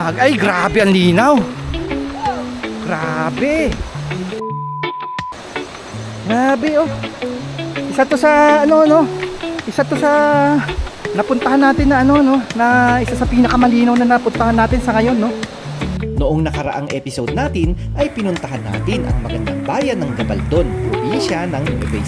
Ay, grabe ang linaw. Grabe. Grabe, oh. Isa to sa, ano, no? Isa to sa napuntahan natin na, ano, no? Na isa sa pinakamalinaw na napuntahan natin sa ngayon, no? Noong nakaraang episode natin ay pinuntahan natin ang magandang bayan ng Gabaldon, probinsya ng Nueva.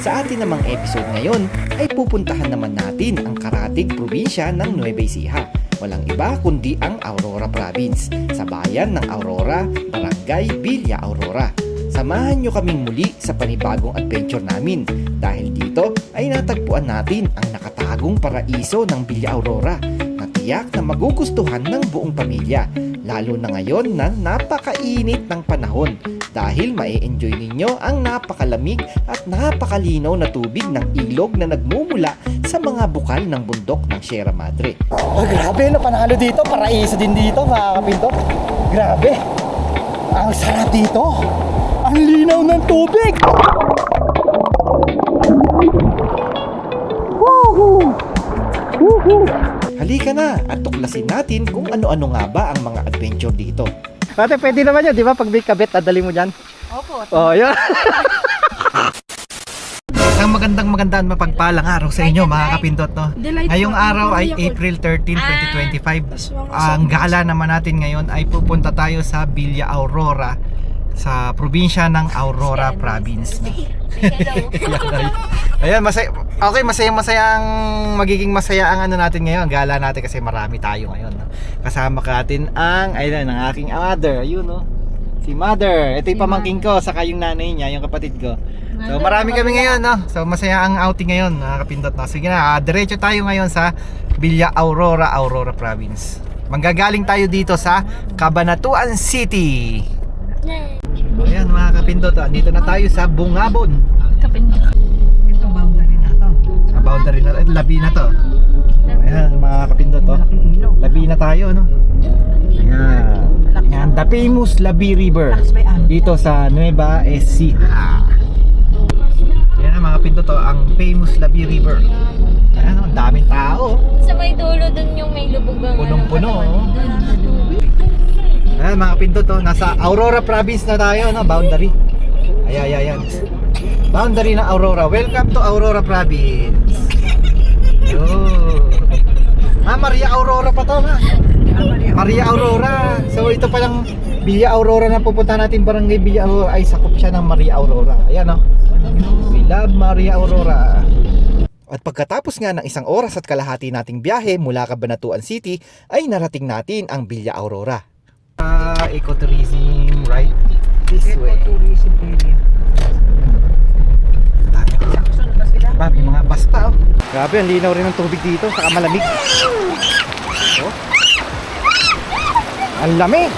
Sa atin namang episode ngayon ay pupuntahan naman natin ang Karatig, probinsya ng Nueva Ecija. Walang iba kundi ang Aurora Province sa bayan ng Aurora, Barangay Villa Aurora. Samahan nyo kaming muli sa panibagong adventure namin dahil dito ay natagpuan natin ang nakatagong paraiso ng Villa Aurora na tiyak na magugustuhan ng buong pamilya lalo na ngayon na napakainit ng panahon dahil mae-enjoy ninyo ang napakalamig at napakalinaw na tubig ng ilog na nagmumula sa mga bukal ng bundok ng Sierra Madre. Oh, grabe, no? Panalo dito. Paraiso din dito, mga kapinto. Grabe. Ang sarap dito. Ang linaw ng tubig. Woohoo! Woohoo! Halika na at tuklasin natin kung ano-ano nga ba ang mga adventure dito. Ate, pwede naman yun, di ba? Pag may kabit, dadali mo dyan. Opo. Oh, yun. Ang magandang magandang mapagpalang araw sa inyo mga kapindot no. Ngayong araw ay April 13, 2025. Ang gala naman natin ngayon ay pupunta tayo sa Villa Aurora sa probinsya ng Aurora Province. Ayan, masaya, okay, masaya masaya ang magiging masaya ang ano natin ngayon, ang gala natin kasi marami tayo ngayon. No? Kasama ka natin ang, ayun, ang aking mother, ayun no. Si mother, ito yung pamangking ko, saka yung nanay niya, yung kapatid ko. So marami kami ngayon, no? So masaya ang outing ngayon, mga kapindot. No? Sige na, ah, diretso tayo ngayon sa Villa Aurora, Aurora Province. Manggagaling tayo dito sa Cabanatuan City. Ayan mga kapindot, ah, dito na tayo sa Bungabon. Ito boundary na to. Sa boundary na, eh, labi na to. Ayan mga kapindot, oh. Labi na tayo, no? Ayan. Ayan, the famous Labi River. Dito sa Nueva Ecija. Yan ang mga kapindot, oh, ang famous Labi River. Ayan, oh, ang daming tao. Sa may dulo dun yung may lubog ng Punong-puno, ano, oh. Ayan mga kapindot, oh, nasa Aurora Province na tayo, no? Boundary. Ayan, ayan, ayan. Boundary na Aurora. Welcome to Aurora Province. Yo. Ah, Maria Aurora pa to, ha? Maria Aurora. So ito pa lang Villa Aurora na pupunta natin barangay Villa Aurora ay sakop siya ng Maria Aurora. Ayan oh. We love Maria Aurora. At pagkatapos nga ng isang oras at kalahati nating biyahe mula Cabanatuan City ay narating natin ang Villa Aurora. Uh, ecotourism right this way. Tourism area. Ba, may mga bus pa oh. Grabe, ang linaw rin ng tubig dito. Saka malamig. Oh. Ang lamig.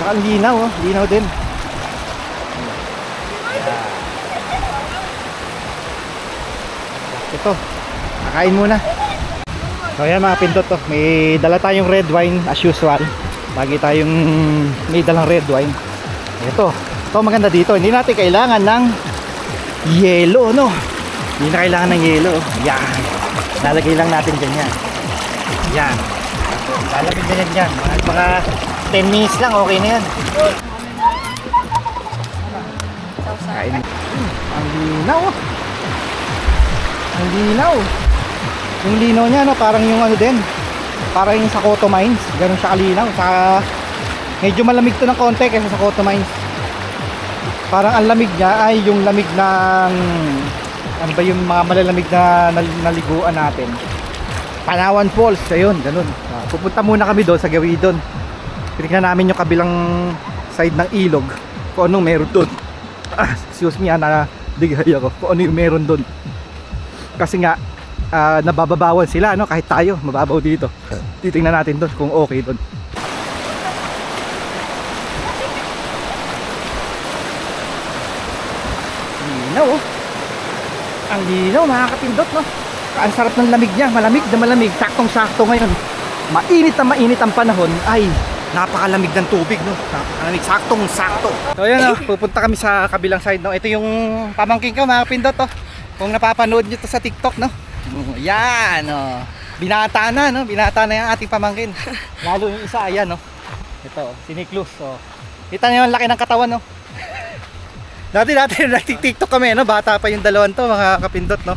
Saka ang linaw, oh. Linaw din. Ito. Nakain muna. So ayan mga pindot to. May dala tayong red wine as usual. Lagi tayong may dalang red wine. Ito. Ito maganda dito. Hindi natin kailangan ng yelo, no? Hindi na kailangan ng yelo. Yan. Lalagay lang natin dyan yan. Lalagay dyan yan. Mga, mga 10 minutes lang, okay na yan. Kain. Ang linaw. oh. Ang linaw. Yung linaw niya, no, parang yung ano din. Parang yung sa Coto Mines. Ganun siya kalinaw. Sa, medyo malamig to ng konti kaysa sa Coto Mines. Parang ang lamig niya ay yung lamig ng ano ba yung mga malalamig na nal- naliguan natin? Panawan Falls ayun ganun. Ah, pupunta muna kami doon sa gawin doon. Tinignan namin yung kabilang side ng ilog. Kung anong meron doon. Ah, excuse me ah, na digay ako. Kung ano yung meron doon. Kasi nga ah, nabababawan sila no kahit tayo mababaw dito titingnan natin doon kung okay doon linaw oh. Ang linaw mga kapindot no. Ang sarap ng lamig niya, malamig na malamig, saktong sakto ngayon. Mainit na mainit ang panahon ay napakalamig ng tubig no. Napakalamig, saktong sakto. So ayan oh, pupunta kami sa kabilang side no. Ito yung pamangking ko mga kapindot oh. Kung napapanood niyo to sa TikTok no. Oh, yan oh. Binata na, no? Binata na yung ating pamangkin. Lalo yung isa, ayan, no? Ito, si Niklus, oh. Kita niyo yung laki ng katawan, no? Dati dati nagtik-tiktok kami, no? Bata pa yung dalawan to, mga kapindot, no?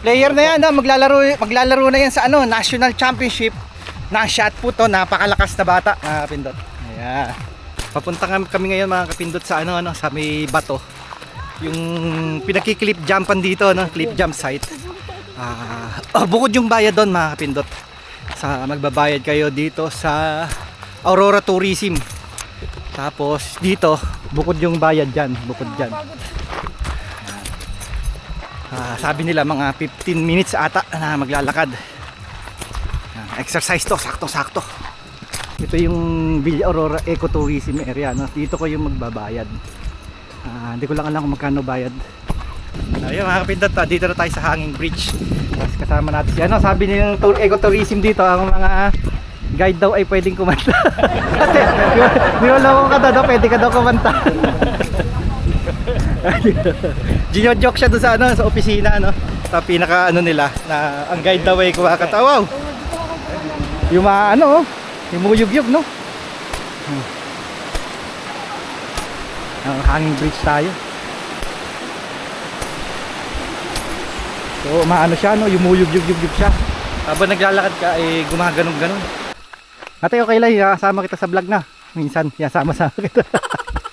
Player na yan, no? Maglalaro, maglalaro na yan sa ano, National Championship na shot put, to. Napakalakas na bata, mga kapindot. Ayan. Papunta kami, kami ngayon, mga kapindot, sa ano, ano, sa may bato. Yung pinaki-clip jumpan dito, no? Clip jump site. Ah, oh, bukod yung bayad doon, mga kapindot. Sa magbabayad kayo dito sa Aurora Tourism. Tapos dito, bukod yung bayad dyan, bukod dyan. Ah, sabi nila mga 15 minutes ata na maglalakad. Exercise to, sakto-sakto. Ito yung Villa Aurora Ecotourism area. No? Dito ko yung magbabayad. Ah, hindi ko lang alam kung magkano bayad. Ayun mga kapindot, ah, dito na tayo sa Hanging Bridge. Tapos kasama natin si ano, sabi yung tour, ecotourism dito, ang mga guide daw ay pwedeng kumanta. Kasi niloloko ka daw, pwede ka daw kumanta. Gino-joke siya doon sa ano, sa opisina no. Sa pinaka ano nila na ang guide daw ay kumakanta. Wow. Yung mga ano, yung muyug-yug no. Hmm. Ang hanging bridge tayo. So, maano siya, no? Yumuyug-yug-yug siya. Habang naglalakad ka, eh, gumaganon-ganon. Ate, okay lang, kasama kita sa vlog na. Minsan, sama-sama kita.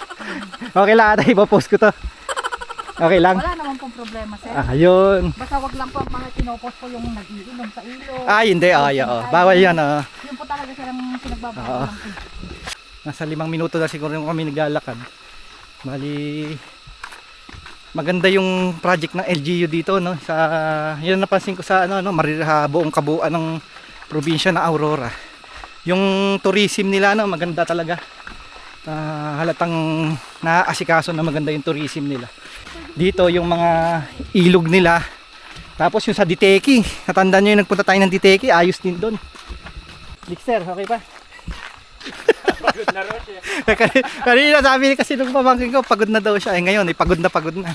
okay lang, ate, ipapost ko to. Okay lang? Wala naman pong problema, sir. Ah, yun. Basta wag lang po ang mga pinopost ko yung nag-iinom sa ilog. Ah, hindi, ay, oo. Bawal yan, oh. Yun po talaga silang pinagbabawal. Nasa limang minuto na siguro yung kami naglalakad. Bali, maganda yung project ng LGU dito, no? Sa, yun napansin ko sa, ano, no? Marira, buong kabuuan ng probinsya na Aurora. Yung tourism nila, no? Maganda talaga. Ah, halatang naaasikaso na maganda yung tourism nila. Dito, yung mga ilog nila. Tapos yung sa Diteki. Natandaan nyo yung nagpunta tayo ng Diteki, ayos din doon. Dixter, okay pa? Kani- Kanina sabi kasi nung pamangkin ko, pagod na daw siya. Eh ngayon, eh, pagod na pagod na.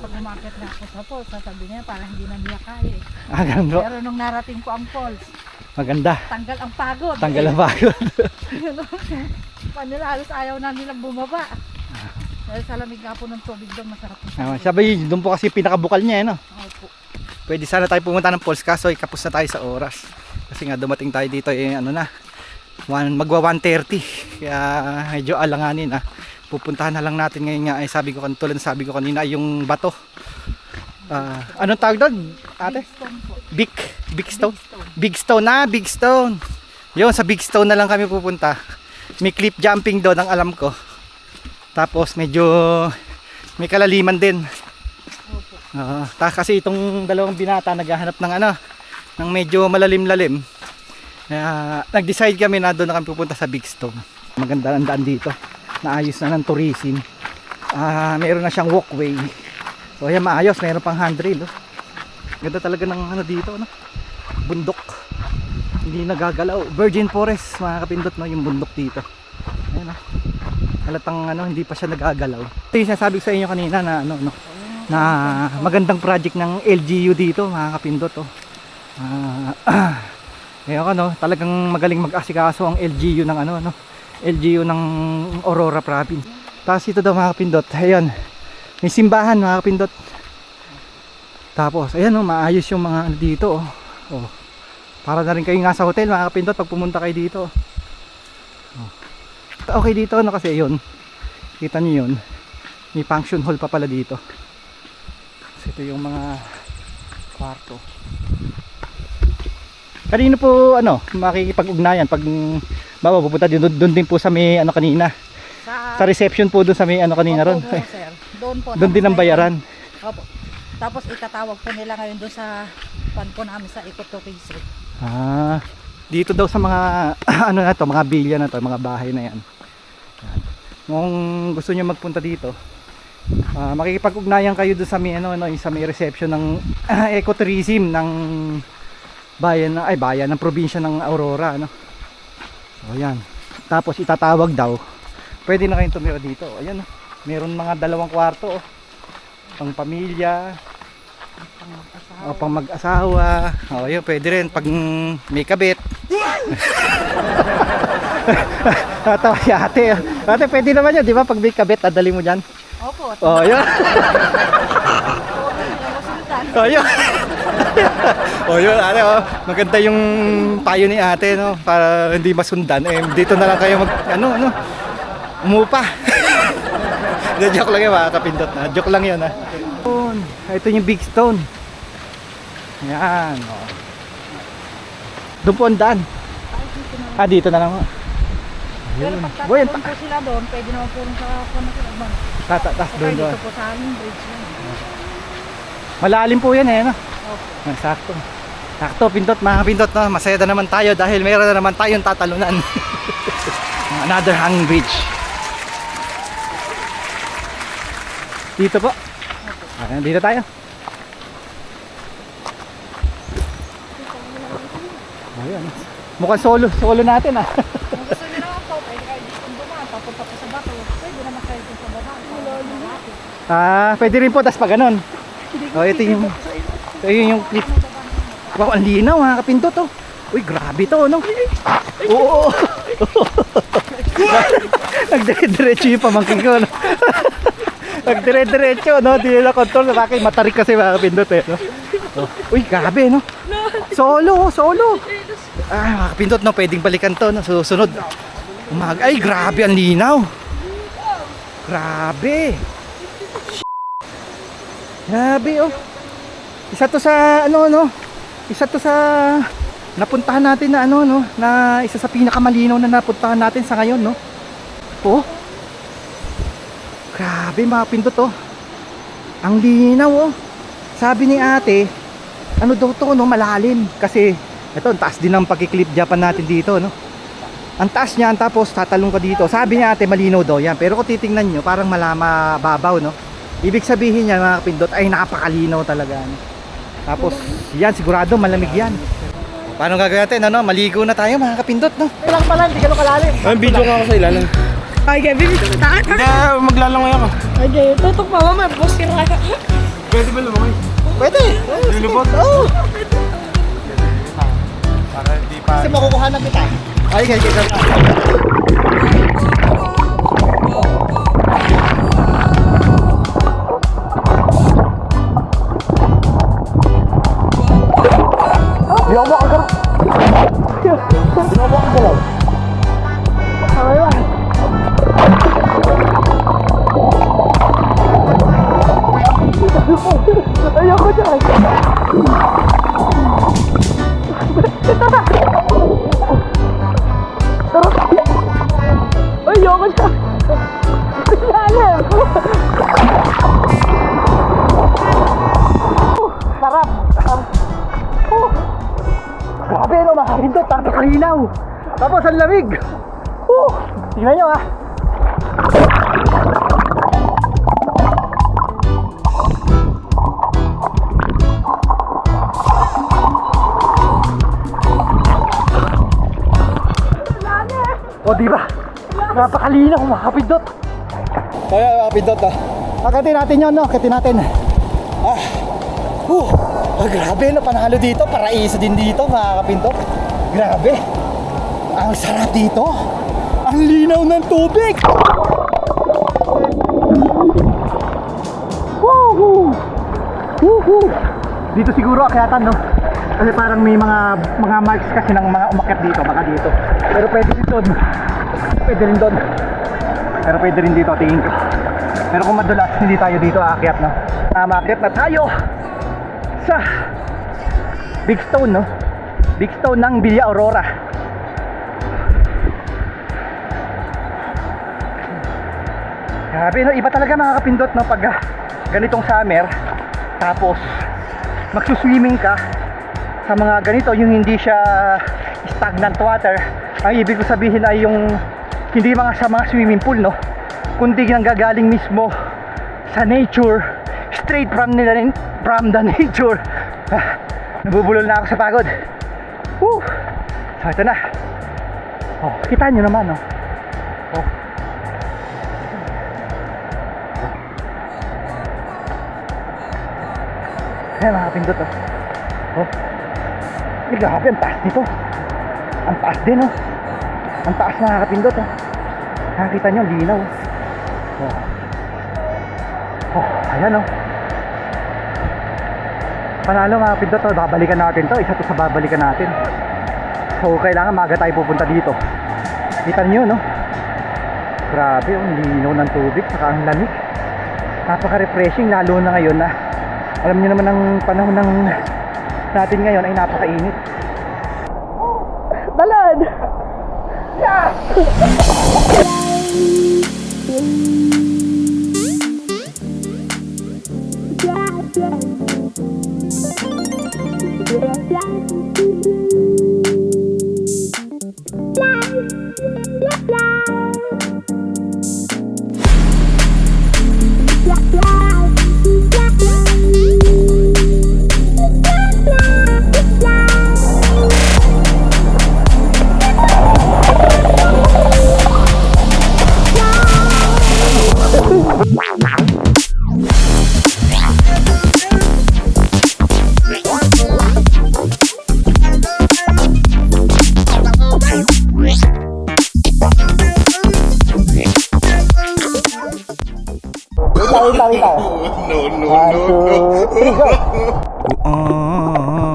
Pag umakit na ako sa falls, sasabi niya parang hindi na niya kaya. eh. Ah, ganun bro. Pero nung narating ko ang falls, Maganda. tanggal ang pagod. Tanggal ang pagod. Panila halos ayaw na nilang bumaba. Dahil sa lamig nga po ng tubig doon, masarap na Ah, Sabi, doon po kasi pinakabukal niya, eh, no? Opo. Pwede sana tayo pumunta ng Falls kaso ikapos na tayo sa oras. Kasi nga dumating tayo dito eh ano na. One, magwa 1.30. Kaya medyo alanganin ah. Pupuntahan na lang natin ngayon nga ay sabi ko kan tulad sabi ko kanina yung bato. Ah, anong tawag doon? Ate? Stone. Big Big Stone. Big Stone na, Big Stone. Yun, sa Big Stone na lang kami pupunta. May cliff jumping doon ang alam ko. Tapos medyo may kalaliman din. Oo. ta kasi itong dalawang binata naghahanap ng ano, ng medyo malalim-lalim. Kaya nag-decide kami na doon na kami pupunta sa Big Stone. Maganda ang daan dito. Naayos na ng tourism. Ah, meron na siyang walkway. So ayan maayos, meron pang handrail. Oh. Ganda talaga ng ano dito, no? Bundok. Hindi nagagalaw. Virgin Forest, mga kapindot, no? Yung bundok dito. Ayan, oh. Halatang ano, hindi pa siya nagagalaw. Ito yung sinasabi sa inyo kanina na ano, no? na magandang project ng LGU dito mga kapindot oh. Ah, ngayon ano, talagang magaling mag-asikaso ang LGU ng ano no. LGU ng Aurora Province. Tapos ito daw mga kapindot, ayan. May simbahan mga kapindot. Tapos ayan oh, maayos yung mga ano dito oh. oh. Para na rin kayo nga sa hotel mga kapindot pag pumunta kayo dito. Oh. Okay dito ano kasi yun. Kita niyo yun. May function hall pa pala dito. So, ito yung mga kwarto. Kanino po ano, makikipag-ugnayan pag bawa pupunta din doon, doon din po sa may ano kanina. Sa, Sa reception po doon sa may ano kanina ron. Sir. Doon po. Doon din ang bayaran. Opo. Tapos itatawag po nila ngayon doon sa pan po namin sa ecotourism. Ah, dito daw sa mga ano na to, mga bilya na to, mga bahay na yan. yan. Kung gusto niyo magpunta dito, ah, makikipag-ugnayan kayo doon sa may ano, ano, sa may reception ng ecotourism ng bayan ng ay bayan ng probinsya ng Aurora, ano. So yan. Tapos itatawag daw. Pwede na kayong tumira dito. Ayan, oh. meron mga dalawang kwarto, oh. Pang pamilya. Pang mag-asawa. O pang mag-asawa. O yun, pwede rin pag may kabit. Tatawa si ate. Ate, pwede naman yun, di ba? Pag may kabit, dadali mo dyan. Opo. O, yun. O, yun. o, yun, ate, oh. Maganda yung payo ni ate, no? Para hindi masundan. Eh, dito na lang kayo mag, ano, ano, umupa. Joke lang yun, mga kapindot na. Joke lang yun, ha. Ito yung big stone. Yan. Oh. Doon po ang daan. Ah, dito na lang. oh. Pero Ayun. pag Boy, ang tatalon po sila doon, pwede naman po rin sa kung sila man. Tatatas doon doon. dito po sa aming bridge yun. Malalim po yan eh, no? Opo. Ah, Sakto. Sakto, pindot, mga pindot, no? Masaya na naman tayo dahil meron na naman tayong tatalunan. Another hanging bridge. Dito po. Ayan, dito tayo. Ayan. Mukhang solo, solo natin ah. Kung gusto pwede kayo dito dumaan, papunta po sa bato. Pwede naman kayo sa baba. Ah, pwede rin po, tas pa ganun. Oh, ito yung, ito yung, yung clip. Wow, ang linaw mga kapindot oh. Uy, grabe to, no? Oo. Nagdire-diretso yung pamangkin ko, no? Nagdire-diretso, no? Di nila control sa akin. Matarik kasi mga kapindot, eh, no? Uy, grabe, no? Solo, oh, solo. Ah, mga kapindot, no? Pwedeng balikan to, no? Susunod. Umag Ay, grabe, ang linaw. Grabe. Grabe oh. Isa to sa ano no. Isa to sa napuntahan natin na ano no, na isa sa pinakamalinaw na napuntahan natin sa ngayon no. Oh. Grabe mga pindot oh. Ang linaw oh. Sabi ni ate, ano daw to no, malalim kasi ito ang taas din ng pagkiklip Japan natin dito no. Ang taas niyan tapos tatalong ka dito. Sabi ni ate malinaw daw yan. Pero kung titingnan nyo parang malama babaw no. Ibig sabihin niya mga kapindot ay napakalinaw talaga. no? Tapos yan sigurado malamig yan. Paano gagawin natin ano? Maligo na tayo mga kapindot no. Lang pala, hindi ka kalalim. Ay, video ka ako sa ilalim. Ay, gabi dito na tayo. Hindi, maglalangoy ako. Ay, tutok pa mama, boss ka. Pwede ba lumangoy? Pwede. Lulubog? Oo. Para hindi pa... Kasi makukuha na kita. Ay, kaya kaya. Di ako makagalaw. Di ang lamig. Oh. Tingnan nyo ah. O di ba? Napakalinaw mga kapindot. Kaya mga kapindot ah. Akatin natin yun no, akatin natin. Ah. Uh, ah, grabe no, panalo dito, paraiso din dito mga kapindot. Grabe. Ang sarap dito. Ang linaw ng tubig. Woohoo! Woohoo! Dito siguro akyatan no. Kasi parang may mga mga marks kasi ng mga umakyat dito, baka dito. Pero pwede din doon. Pwede rin doon. Pero pwede rin dito, tingin ko. Pero kung madulas, hindi tayo dito aakyat, no? Maakyat na tayo sa Big Stone, no? Big Stone ng Villa Aurora. Grabe, no? Iba talaga mga kapindot, no? Pag ah, ganitong summer, tapos magsuswimming ka sa mga ganito, yung hindi siya stagnant water, ang ibig ko sabihin ay yung hindi mga sa mga swimming pool, no? Kundi nang gagaling mismo sa nature, straight from, nila, from the nature. Ah, nabubulol na ako sa pagod. Woo! So, ito na. Oh, kita nyo naman, no? Ayan mga kapindot oh. Oh. Ay, grabe, ang taas dito. Ang taas din oh. Ang taas mga kapindot oh. Nakakita nyo, linaw. Oh. Oh, ayan oh. Panalo mga kapindot oh. Babalikan natin to. Isa to sa babalikan natin. So, kailangan maga tayo pupunta dito. Kita nyo, no? Grabe, ang linaw ng tubig, saka ang lamig. Napaka-refreshing, lalo na ngayon na alam niyo naman ang panahon ng natin ngayon ay napakainit. no, no, no, no. One, two, three, go.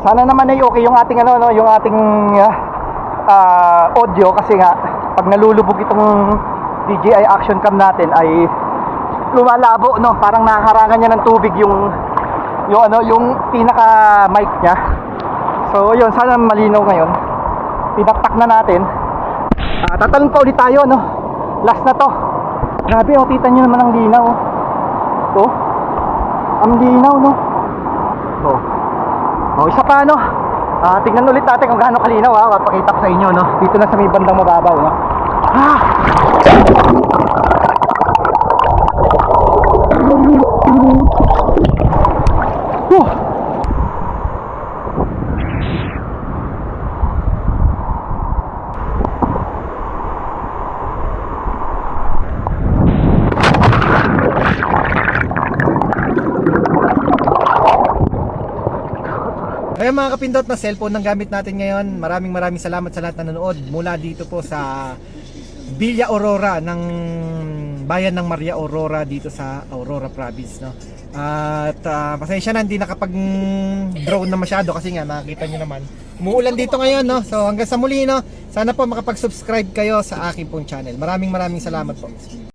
Sana naman ay okay yung ating ano no, yung ating ah, audio kasi nga pag nalulubog itong DJI action cam natin ay lumalabo no, parang nakaharangan niya ng tubig yung yung ano, yung pinaka mic niya. So, yun, sana malinaw ngayon. Pinaktak na natin. Ah, tatalon pa ulit tayo no. Last na to. Grabe, oh, kita niyo naman ang linaw. Oh. To. Ang linaw no. Oh. O, isa pa ano. Ah, tingnan ulit natin kung gaano kalinaw ha. Papakita ko sa inyo no. Dito na sa may bandang mababaw no. Ah! Ayan mga kapindot na cellphone ang gamit natin ngayon. Maraming maraming salamat sa lahat na nanood mula dito po sa Villa Aurora ng bayan ng Maria Aurora dito sa Aurora Province no. At ah, pasensya na hindi nakapag drone na masyado kasi nga nakita niyo naman umuulan dito ngayon no. So hanggang sa muli no. Sana po makapag-subscribe kayo sa aking pong channel. Maraming maraming salamat po.